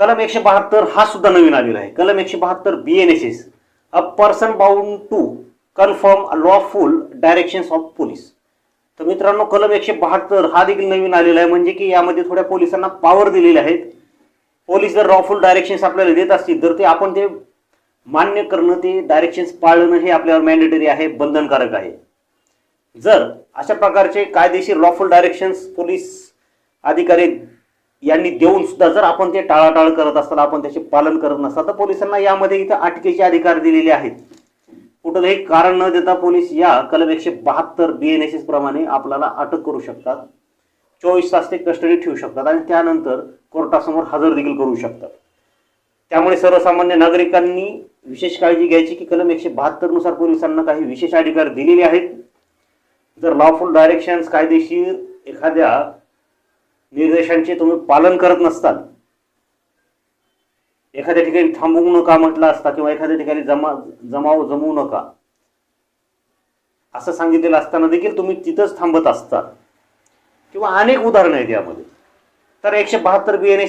कलम एकशे बहात्तर हा सुद्धा नवीन आलेला आहे. कलम एकशे बहात्तर B N S S a person bound to confirm lawful directions of police तर मित्रांनो कलम एकशे बहात्तर हा देखील नवीन आलेला आहे. म्हणजे की यामध्ये थोड्या पोलिसांना पॉवर दिलेले आहेत. पोलीस जर लॉफुल डायरेक्शन्स आपल्याला देत असतील तर ते आपण ते मान्य करणं ते डायरेक्शन्स पाळणं हे आपल्यावर मॅन्डेटरी आहे बंधनकारक आहे. जर अशा प्रकारचे कायदेशीर लॉफुल डायरेक्शन्स पोलीस अधिकारी यांनी देऊन सुद्धा जर आपण ते टाळाटाळ करत असताना आपण त्याचे पालन करत नसता तर पोलिसांना यामध्ये इथं अटकेचे अधिकार दिलेले आहेत. कुठलंही कारण न देता पोलीस या कलम एकशे बहात्तर बी एन एस एस प्रमाणे आपल्याला अटक करू शकतात चोवीस तास ते कस्टडी ठेवू शकतात आणि त्यानंतर कोर्टासमोर हजर देखील करू शकतात. त्यामुळे सर्वसामान्य नागरिकांनी विशेष काळजी घ्यायची की कलम एकशे बहात्तरनुसार पोलिसांना काही विशेष अधिकार दिलेले आहेत. जर लॉफुल डायरेक्शन्स कायदेशीर एखाद्या निर्देशांचे तुम्ही पालन करत नसताल. एखाद्या ठिकाणी थांबवू नका म्हटलं असता किंवा एखाद्या ठिकाणी जमा जमाव जमवू नका. असं सांगितलेलं असताना देखील तुम्ही तिथंच थांबत असता. किंवा अनेक उदाहरणं आहेत यामध्ये. तर एकशे बहात्तर बी एन एस